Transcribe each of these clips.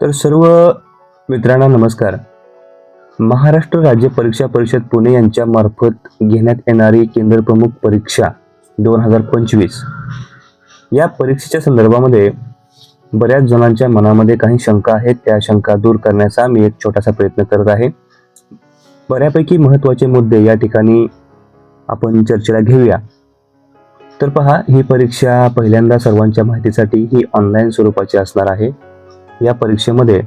तर सर्व मित्रांना नमस्कार. महाराष्ट्र राज्य परीक्षा परिषद पुणे यांच्या मार्फत घेण्यात येणारी केंद्रप्रमुख परीक्षा दोन हजार पंचवीस. या परीक्षेच्या संदर्भामध्ये बऱ्याच जणांच्या मनामध्ये काही शंका आहेत. त्या शंका दूर करण्याचा मी एक छोटासा प्रयत्न करत आहे. बऱ्यापैकी महत्त्वाचे मुद्दे या ठिकाणी आपण चर्चेला घेऊया. तर पहा ही परीक्षा पहिल्यांदा सर्वांच्या माहितीसाठी ही ऑनलाईन स्वरूपाची असणार आहे. या परीक्षेमध्ये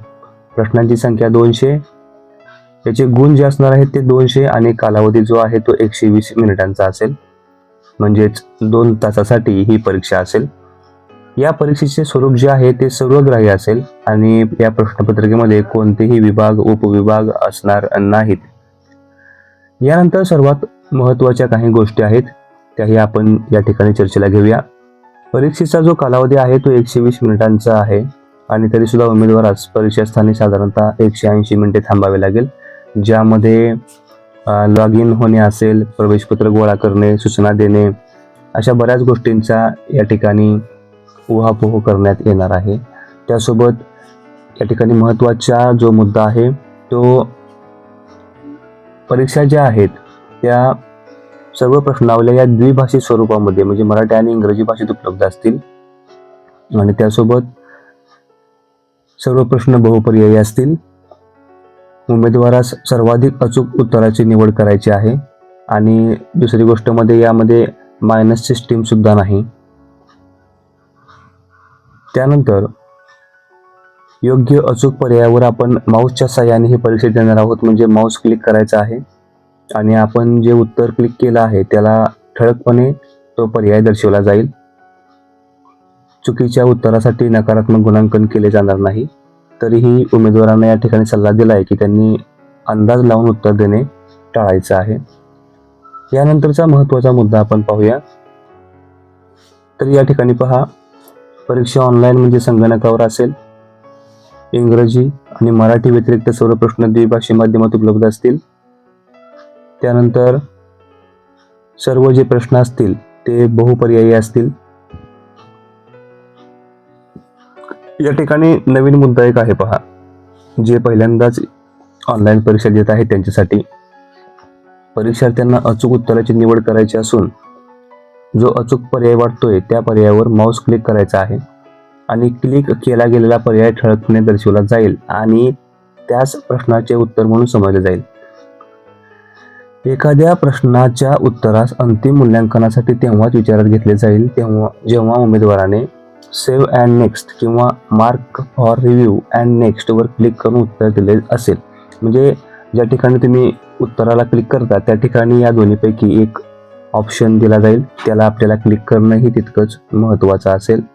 प्रश्नांची संख्या दोनशे त्याचे गुण जे असणार आहेत ते दोनशे आणि कालावधी जो आहे तो एकशे वीस मिनिटांचा असेल. म्हणजेच दोन तासासाठी ही परीक्षा असेल. या परीक्षेचे स्वरूप जे आहे ते सर्वग्राही असेल आणि या प्रश्नपत्रिकेमध्ये कोणतेही विभाग उपविभाग असणार नाहीत. यानंतर सर्वात महत्त्वाच्या काही गोष्टी आहेत त्याही आपण या ठिकाणी चर्चेला घेऊया. परीक्षेचा जो कालावधी आहे तो एकशे वीस मिनिटांचा आहे. आणि तरीसुद्धा उमेदवारास परीक्षास्थानी साधारणतः एकशे ऐंशी मिनिटे थांबावे लागेल. ज्यामध्ये लॉग इन होणे असेल प्रवेशपत्र गोळा करणे सूचना देणे अशा बऱ्याच गोष्टींचा या ठिकाणी उहापोह करण्यात येणार आहे. त्यासोबत या ठिकाणी महत्त्वाचा जो मुद्दा आहे तो परीक्षा ज्या आहेत त्या सर्व प्रश्नावल्या या द्विभाषिक स्वरूपामध्ये म्हणजे मराठी आणि इंग्रजी भाषेत उपलब्ध असतील. आणि त्यासोबत सर्व प्रश्न बहुपर्यायी असतील. उमेदवारास सर्वाधिक अचूक उत्तराची निवड करायची आहे आणि दुसरी गोष्टमध्ये यामध्ये मायनस सिस्टीमसुद्धा नाही. त्यानंतर योग्य अचूक पर्यायावर आपण माऊसच्या साह्याने ही परीक्षा देणार आहोत. म्हणजे माऊस क्लिक करायचा आहे आणि आपण जे उत्तर क्लिक केलं आहे त्याला ठळकपणे तो पर्याय दर्शवला जाईल. चुकीच्या उत्तरासाठी नकारात्मक गुणांकन केले जाणार नाही. तरीही उमेदवारांना या ठिकाणी सल्ला दिला आहे की त्यांनी अंदाज लावून उत्तर देणे टाळायचं आहे. यानंतरचा महत्त्वाचा मुद्दा आपण पाहूया. तर या ठिकाणी पहा. परीक्षा ऑनलाईन म्हणजे संगणकावर असेल. इंग्रजी आणि मराठी व्यतिरिक्त सर्व प्रश्न द्विभाषी माध्यमात उपलब्ध असतील. त्यानंतर सर्व जे प्रश्न असतील ते बहुपर्यायी असतील. या ठिकाणी नवीन मुद्दा एक आहे पहा. जे पहिल्यांदाच ऑनलाईन परीक्षा देत आहेत त्यांच्यासाठी. परीक्षार्थ्यांना अचूक उत्तराची निवड करायची असून जो अचूक पर्याय वाटतोय त्या पर्यायावर माऊस क्लिक करायचा आहे आणि क्लिक केला गेलेला पर्याय ठळकपणे दर्शवला जाईल आणि त्याच प्रश्नाचे उत्तर म्हणून समजले जाईल. एखाद्या प्रश्नाच्या उत्तरास अंतिम मूल्यांकनासाठी तेव्हाच विचारात घेतले जाईल तेव्हा जेव्हा उमेदवाराने सेव्ह अँड नेक्स्ट किंवा मार्क फॉर रिव्ह्यू अँड नेक्स्टवर क्लिक करून उत्तर दिले असेल. म्हणजे ज्या ठिकाणी तुम्ही उत्तराला क्लिक करता त्या ठिकाणी या दोन्हीपैकी एक ऑप्शन दिला जाईल. त्याला आपल्याला क्लिक करणंही तितकंच महत्त्वाचं असेल.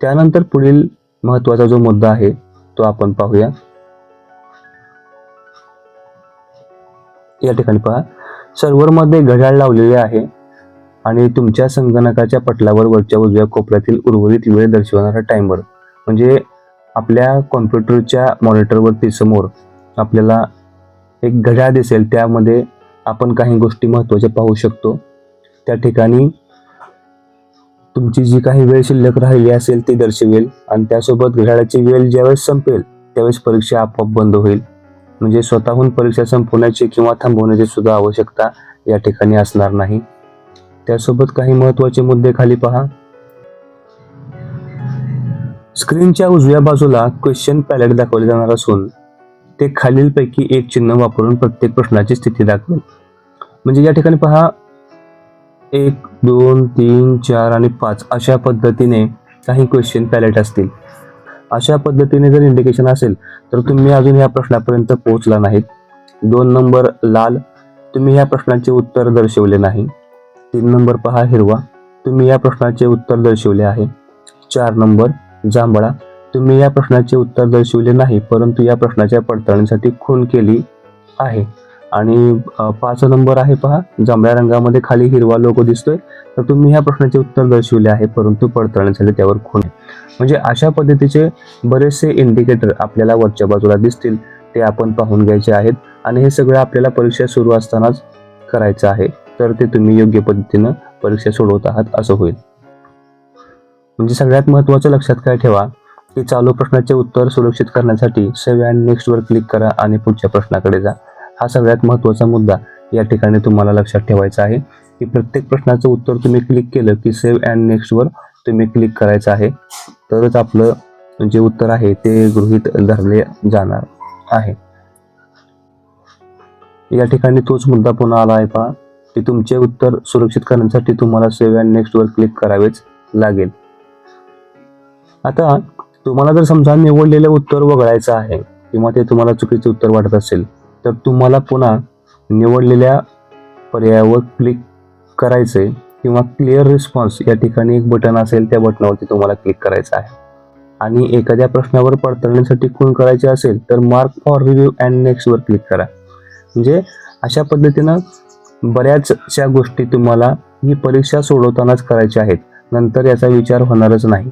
त्यानंतर पुढील महत्त्वाचा जो मुद्दा आहे तो आपण पाहूया. या ठिकाणी पहा. सर्व्हरमध्ये घड्याळ लावलेले आहे. आणि तुमच्या संगणकाच्या पटलावर वरच्या उजव्या कोपऱ्यातील उर्वरित वेळ दर्शवणारा टायमर म्हणजे आपल्या कॉम्प्युटरच्या मॉनिटरवरती समोर आपल्याला एक घड्याळ दिसेल त्यामध्ये आपण काही गोष्टी महत्त्वाच्या पाहू शकतो. त्या ठिकाणी तुमची जी काही वेळ शिल्लक राहिली असेल ती दर्शवेल आणि त्यासोबत घड्याळाची वेळ ज्यावेळेस संपेल त्यावेळेस परीक्षा आपोआप बंद होईल. म्हणजे स्वतःहून परीक्षा संपवण्याची किंवा थांबवण्याची सुद्धा आवश्यकता या ठिकाणी असणार नाही. त्यासोबत काही महत्त्वाचे मुद्दे खाली पहा. स्क्रीनच्या उजव्या बाजूला क्वेश्चन पॅलेट दाखवले जाणार असून ते खालीलपैकी एक चिन्ह वापरून प्रत्येक प्रश्नाची स्थिती दाखवेल. म्हणजे या ठिकाणी पहा एक दोन तीन चार आणि पाच अशा पद्धतीने काही क्वेश्चन पॅलेट असतील. अशा पद्धतीने जर इंडिकेशन असेल तर तुम्ही अजून या प्रश्नापर्यंत पोहोचला नाहीत. दोन नंबर लाल तुम्ही ह्या प्रश्नाचे उत्तर दर्शवले नाही. तीन नंबर पहा हिरवा. तुम्ही या प्रश्नाचे उत्तर दर्शवले आहे. चार नंबर जांभळा. तुम्ही या प्रश्नाचे उत्तर दर्शवले नाही परंतु या प्रश्नाच्या पडताळणीसाठी खून केली आहे. आणि पाच नंबर आहे पहा जांभळ्या रंगामध्ये खाली हिरवा लोगो दिसतोय. तर तुम्ही ह्या प्रश्नाचे उत्तर दर्शवले आहे परंतु पडताळणीसाठी त्यावर खून आहे. म्हणजे अशा पद्धतीचे बरेचसे इंडिकेटर आपल्याला वरच्या बाजूला दिसतील ते आपण पाहून घ्यायचे आहेत. आणि हे सगळं आपल्याला परीक्षा सुरू असतानाच करायचं आहे. तर ते तुम्ही योग्य पद्धतीनं परीक्षा सोडवत आहात असं होईल. म्हणजे सगळ्यात महत्त्वाचं लक्षात काय ठेवा की चालू प्रश्नाचे उत्तर सुरक्षित करण्यासाठी सेव्ह अँड नेक्स्टवर क्लिक करा आणि पुढच्या प्रश्नाकडे जा. हा सगळ्यात महत्त्वाचा मुद्दा या ठिकाणी तुम्हाला लक्षात ठेवायचा आहे की प्रत्येक प्रश्नाचं उत्तर तुम्ही क्लिक केलं की सेव्ह अँड नेक्स्टवर तुम्ही क्लिक करायचं आहे तरच आपलं जे उत्तर आहे ते गृहीत धरले जाणार आहे. या ठिकाणी तोच मुद्दा पुन्हा आला आहे पहा. ते तुमचे उत्तर सुरक्षित करण्यासाठी तुम्हाला सेव्ह अँड नेक्स्टवर क्लिक करावेच लागेल. आता तुम्हाला जर समजा निवडलेलं उत्तर वगळायचं आहे किंवा ते तुम्हाला चुकीचे उत्तर वाटत असेल तर तुम्हाला पुन्हा निवडलेल्या पर्यायावर क्लिक करायचे किंवा क्लिअर रिस्पॉन्स या ठिकाणी एक बटन असेल त्या बटनावरती तुम्हाला क्लिक करायचं आहे. आणि एखाद्या प्रश्नावर पडताळणीसाठी खून करायचे असेल तर मार्क फॉर रिव्ह्यू अँड नेक्स्टवर क्लिक करा. म्हणजे अशा पद्धतीनं बऱ्याचशा गोष्टी तुम्हाला ही परीक्षा सोडवतानाच करायच्या आहेत. नंतर याचा विचार होणारच नाही.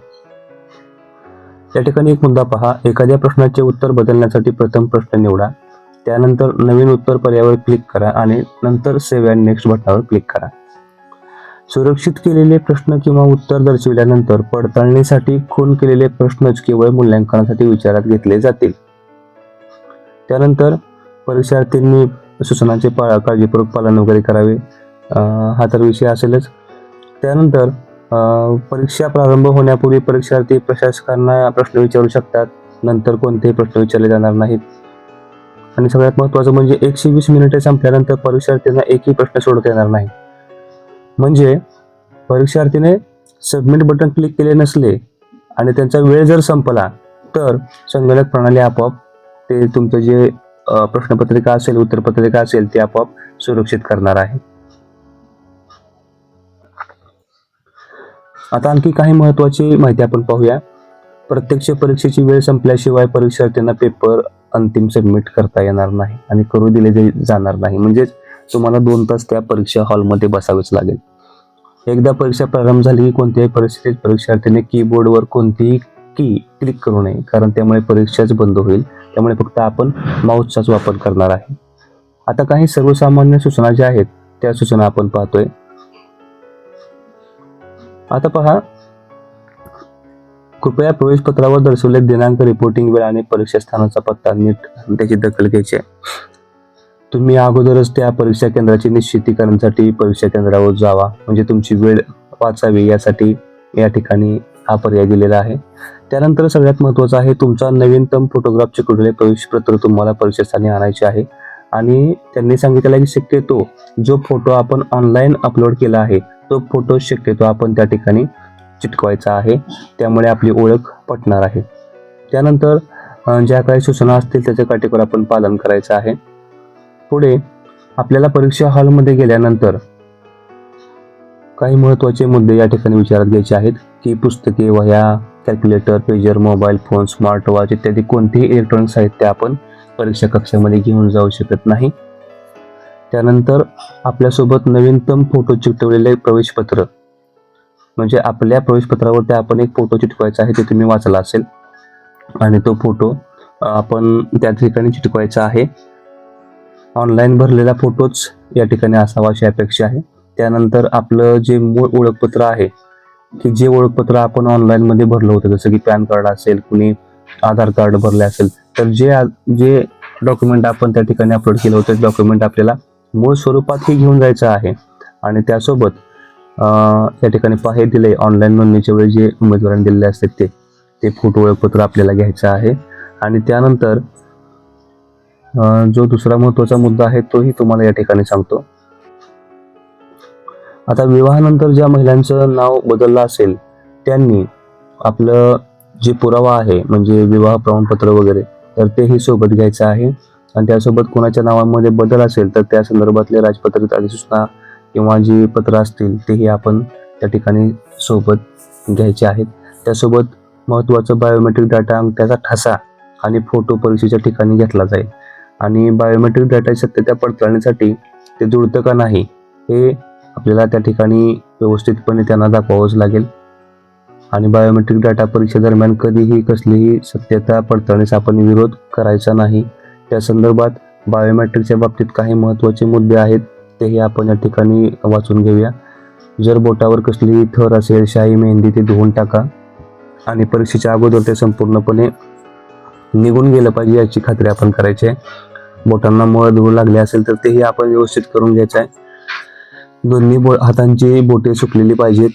या ठिकाणी एक मुद्दा पहा. एखाद्या प्रश्नाचे उत्तर बदलण्यासाठी प्रथम प्रश्न निवडा. त्यानंतर नवीन उत्तर पर्यायावर क्लिक करा आणि नंतर सेव्ह अँड नेक्स्ट बटनावर क्लिक करा. सुरक्षित केलेले प्रश्न किंवा उत्तर दर्शविल्यानंतर पडताळणीसाठी खून केलेले प्रश्नच केवळ मूल्यांकनासाठी विचारात घेतले जातील. त्यानंतर परीक्षार्थींनी सूचनांचे पा काळजीपूर्वक पालन वगैरे करावे. हा तर विषय असेलच. त्यानंतर परीक्षा प्रारंभ होण्यापूर्वी परीक्षार्थी प्रशासकांना प्रश्न विचारू शकतात. नंतर कोणतेही प्रश्न विचारले जाणार नाहीत. आणि सगळ्यात महत्त्वाचं म्हणजे एकशे वीस मिनिटे संपल्यानंतर परीक्षार्थींना एकही प्रश्न सोडता येणार नाही. म्हणजे परीक्षार्थीने सबमिट बटन क्लिक केले नसले आणि त्यांचा वेळ जर संपला तर संगणक प्रणाली आपोआप ते तुमचं जे प्रश्नपत्रिका असेल उत्तरपत्रिका असेल ती आपोआप सुरक्षित करणार आहे. आता आणखी काही महत्वाची माहिती आपण पाहूया. प्रत्यक्ष परीक्षेची वेळ संपल्याशिवाय परीक्षार्थ्यांना पेपर अंतिम सबमिट करता येणार नाही आणि करू दिले जाणार नाही. म्हणजेच तुम्हाला दोन तास त्या परीक्षा हॉलमध्ये बसावेच लागेल. एकदा परीक्षा प्रारंभ झाली की कोणत्याही परिस्थितीत परीक्षार्थीने कीबोर्डवर कोणतीही की क्लिक करू नये कारण त्यामुळे परीक्षाच बंद होईल. त्यामुळे फक्त आपण माऊसचाच वापर करणार आहे. आता काही सर्वसामान्य सूचना ज्या आहेत त्या सूचना आपण पाहतोय. आता पहा. कृपया प्रवेशपत्रावर दर्शवले दिनांक रिपोर्टिंग वेळ आणि परीक्षा स्थानाचा पत्ता नीट त्याची दखल घ्यायची आहे. तुम्ही अगोदरच त्या परीक्षा केंद्राची निश्चिती करण्यासाठी परीक्षा केंद्रावर जावा. म्हणजे तुमची वेळ वाचावी यासाठी या ठिकाणी हा पर्याय दिलेला आहे. त्यानंतर सगळ्यात महत्त्वाचं आहे तुमचा नवीनतम फोटोग्राफचे कुठले प्रवेशपत्र तुम्हाला परीक्षेस्थानी आणायचे आहे. आणि त्यांनी सांगितलेलं आहे की शक्यतो जो फोटो आपण ऑनलाईन अपलोड केला आहे तो फोटो शक्यतो आपण त्या ठिकाणी चिटकवायचा आहे. त्यामुळे आपली ओळख पटणार आहे. त्यानंतर ज्या काही सूचना असतील त्याचं काटेकोर आपण पालन करायचं आहे. पुढे आपल्याला परीक्षा हॉलमध्ये गेल्यानंतर काही महत्त्वाचे मुद्दे या ठिकाणी विचारात घ्यायचे आहेत की पुस्तके वह्या calculator pager mobile phone smart watch इत्यादी कोणतेही इलेक्ट्रॉनिक साहित्य आपण परीक्षा कक्षामध्ये घेऊन जाऊ शकत नाही. त्यानंतर आपल्यासोबत नवीनतम फोटो चिकटवलेले प्रवेशपत्र. म्हणजे आपल्या प्रवेशपत्रावरती आपण एक फोटो चिटकवायचा आहे ते तुम्ही वाचला असेल. आणि तो फोटो आपण त्या ठिकाणी चिटकवायचा आहे. ऑनलाईन भरलेला फोटोच या ठिकाणी असावा अशी अपेक्षा आहे. त्यानंतर आपलं जे मूळ ओळखपत्र आहे की जे ओळखपत्र आपण ऑनलाईनमध्ये भरलं होतं जसं की पॅन कार्ड असेल कुणी आधार कार्ड भरले असेल तर जे जे डॉक्युमेंट आपण त्या ठिकाणी अपलोड केलं होतं डॉक्युमेंट आपल्याला मूळ स्वरूपातही घेऊन जायचं आहे. आणि त्यासोबत या ठिकाणी पाहे दिले ऑनलाईन नोंदणीच्या वेळी जे उमेदवारांनी दिलेले असतात ते ते फोटो ओळखपत्र आपल्याला घ्यायचं आहे. आणि त्यानंतर जो दुसरा महत्त्वाचा मुद्दा आहे तोही तुम्हाला या ठिकाणी सांगतो. आता विवाहानंतर ज्या महिलांचं नाव बदललं असेल त्यांनी आपलं जे पुरावा आहे म्हणजे विवाह प्रमाणपत्र वगैरे तर तेही सोबत घ्यायचं आहे. आणि त्यासोबत कोणाच्या नावामध्ये बदल असेल तर त्या संदर्भातले राजपत्रित अधिसूचना किंवा जी पत्र असतील तेही आपण त्या ठिकाणी सोबत घ्यायचे आहेत. त्यासोबत महत्त्वाचं बायोमेट्रिक डाटा त्याचा ठसा आणि फोटो परीक्षेच्या ठिकाणी घेतला जाईल. आणि बायोमेट्रिक डाटा सत्यता पडताळणीसाठी ते जुळतं का नाही हे आपल्याला त्या ठिकाणी व्यवस्थितपणे त्यांना दाखवावंच लागेल. आणि बायोमेट्रिक डाटा परीक्षेदरम्यान कधीही कसलीही सत्यता पडताळणीस आपण विरोध करायचा नाही. त्या संदर्भात बायोमेट्रिकच्या बाबतीत काही महत्त्वाचे मुद्दे आहेत तेही आपण या ठिकाणी वाचून घेऊया. जर बोटावर कसलीही थर असेल शाही मेहंदी ते धुवून टाका. आणि परीक्षेच्या अगोदर ते संपूर्णपणे निघून गेलं पाहिजे याची खात्री आपण करायची आहे. बोटांना मळ धुवू लागले असेल तर तेही आपण व्यवस्थित करून घ्यायचं आहे. दोन्ही बो हातांची बोटे सुकलेली पाहिजेत.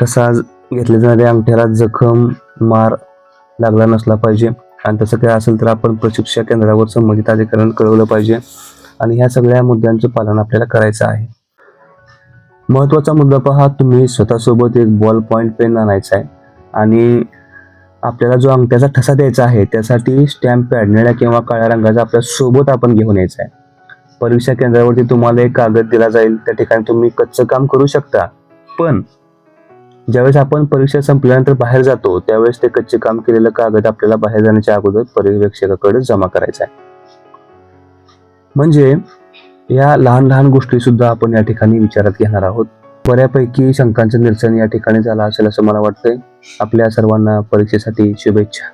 ठसा घेतल्या जाणाऱ्या अंगठ्याला जखम मार लागला नसला पाहिजे. आणि तसं काय असेल तर आपण प्रशिक्षण केंद्रावर संबंधित अधिकाऱ्यांना कळवलं पाहिजे. आणि ह्या सगळ्या मुद्द्यांचं पालन आपल्याला करायचं आहे. महत्त्वाचा मुद्दा पहा तुम्ही स्वतःसोबत एक बॉल पॉईंट पेन आणायचा आहे. आणि आपल्याला जो अंगठ्याचा ठसा द्यायचा आहे त्यासाठी स्टॅम्प पॅड निळ्या किंवा काळ्या रंगाचा आपल्यासोबत आपण घेऊन यायचा आहे. परीक्षा केंद्रावरती तुम्हाला एक कागद दिला जाईल. त्या ठिकाणी तुम्ही कच्चं काम करू शकता. पण ज्यावेळेस आपण परीक्षा संपल्यानंतर बाहेर जातो त्यावेळेस ते कच्चे काम केलेलं कागद आपल्याला बाहेर जाण्याच्या अगोदर पर्यवेक्षकाकडे जमा करायचा आहे. म्हणजे या लहान लहान गोष्टी सुद्धा आपण या ठिकाणी विचारात घेणार आहोत. बऱ्यापैकी शंकांचं निरसन या ठिकाणी झालं असेल असं मला वाटतंय. आपल्या सर्वांना परीक्षेसाठी शुभेच्छा.